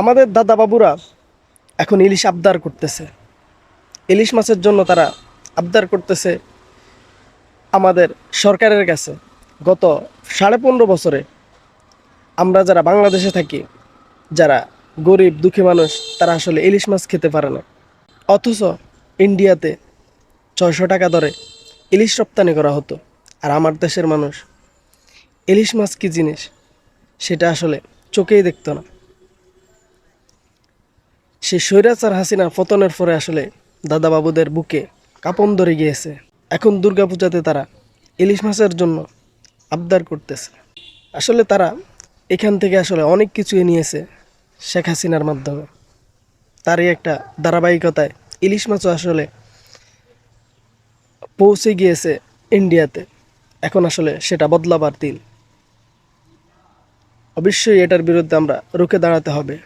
আমাদের দাদা বাবুরা এখন ইলিশ আবদার করতেছে। ইলিশ মাছের জন্য তারা আবদার করতেছে আমাদের সরকারের কাছে। গত সাড়ে পনেরো বছরে আমরা যারা বাংলাদেশে থাকি, যারা গরিব, দুঃখী মানুষ, তারা আসলে ইলিশ মাছ খেতে পারে না। অথচ ইন্ডিয়াতে ছয়শো টাকা দরে ইলিশ রপ্তানি করা হতো। আর আমার দেশের মানুষ ইলিশ মাছ কী জিনিস, সেটা আসলে চোখেই দেখতো না। সেই স্বৈরাচার হাসিনার পতনের পরে আসলে দাদাবাবুদের বুকে কাপন ধরে গিয়েছে। এখন দুর্গাপূজাতে তারা ইলিশ মাছের জন্য আবদার করতেছে। আসলে তারা এখান থেকে আসলে অনেক কিছুই নিয়েছে শেখ হাসিনার মাধ্যমে। তারই একটা ধারাবাহিকতায় ইলিশ মাছও আসলে পৌঁছে গিয়েছে ইন্ডিয়াতে। এখন আসলে সেটা বদলাবার দিন। অবশ্যই এটার বিরুদ্ধে আমরা রুখে দাঁড়াতে হবে।